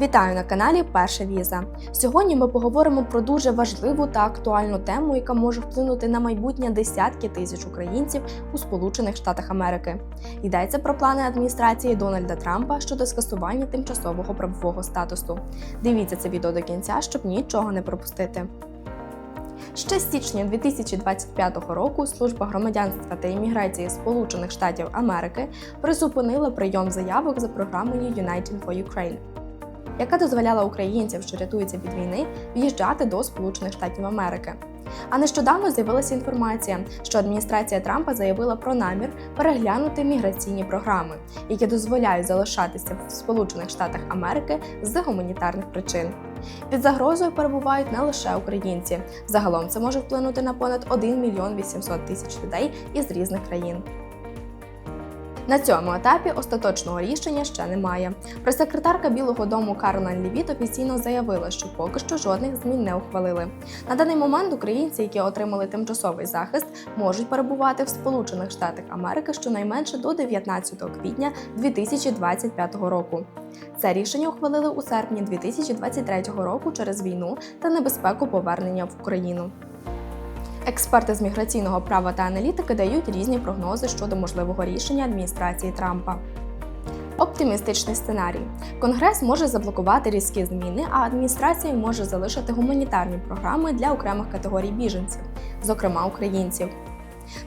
Вітаю на каналі Перша Віза. Сьогодні ми поговоримо про дуже важливу та актуальну тему, яка може вплинути на майбутнє десятки тисяч українців у Сполучених Штатах Америки. Йдеться про плани адміністрації Дональда Трампа щодо скасування тимчасового правового статусу. Дивіться це відео до кінця, щоб нічого не пропустити. Ще з січня 2025 року служба громадянства та імміграції Сполучених Штатів Америки призупинила прийом заявок за програмою United for Ukraine яка дозволяла українцям, що рятуються від війни, в'їжджати до Сполучених Штатів Америки. А нещодавно з'явилася інформація, що адміністрація Трампа заявила про намір переглянути міграційні програми, які дозволяють залишатися в Сполучених Штатах Америки з гуманітарних причин. Під загрозою перебувають не лише українці. Загалом це може вплинути на понад 1 мільйон 800 тисяч людей із різних країн. На цьому етапі остаточного рішення ще немає. Прес-секретарка Білого Дому Каролайн Лівіт офіційно заявила, що поки що жодних змін не ухвалили. На даний момент українці, які отримали тимчасовий захист, можуть перебувати в Сполучених Штатах Америки щонайменше до 19 квітня 2025 року. Це рішення ухвалили у серпні 2023 року через війну та небезпеку повернення в Україну. Експерти з міграційного права та аналітики дають різні прогнози щодо можливого рішення адміністрації Трампа. Оптимістичний сценарій: Конгрес може заблокувати різкі зміни, а адміністрація може залишити гуманітарні програми для окремих категорій біженців, зокрема українців.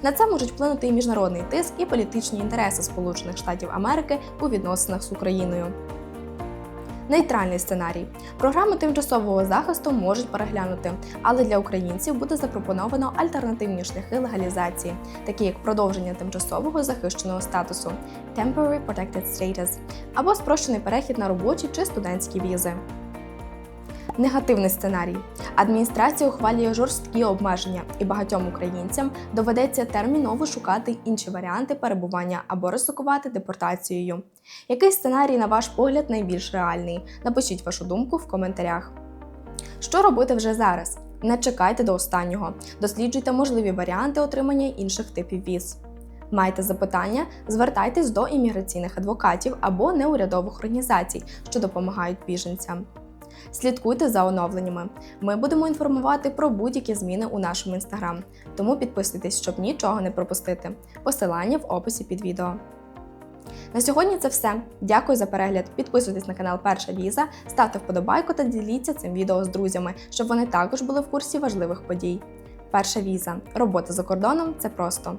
На це можуть вплинути і міжнародний тиск, і політичні інтереси Сполучених Штатів Америки у відносинах з Україною. Нейтральний сценарій. Програми тимчасового захисту можуть переглянути, але для українців буде запропоновано альтернативні шляхи легалізації, такі як продовження тимчасового захищеного статусу Temporary Protected Status або спрощений перехід на робочі чи студентські візи. Негативний сценарій. Адміністрація ухвалює жорсткі обмеження, і багатьом українцям доведеться терміново шукати інші варіанти перебування або ризикувати депортацією. Який сценарій, на ваш погляд, найбільш реальний? Напишіть вашу думку в коментарях. Що робити вже зараз? Не чекайте до останнього. Досліджуйте можливі варіанти отримання інших типів віз. Маєте запитання? Звертайтесь до імміграційних адвокатів або неурядових організацій, що допомагають біженцям. Слідкуйте за оновленнями. Ми будемо інформувати про будь-які зміни у нашому інстаграм, тому підписуйтесь, щоб нічого не пропустити. Посилання в описі під відео. На сьогодні це все. Дякую за перегляд. Підписуйтесь на канал Перша Віза, ставте вподобайку та діліться цим відео з друзями, щоб вони також були в курсі важливих подій. Перша віза. Робота за кордоном це просто.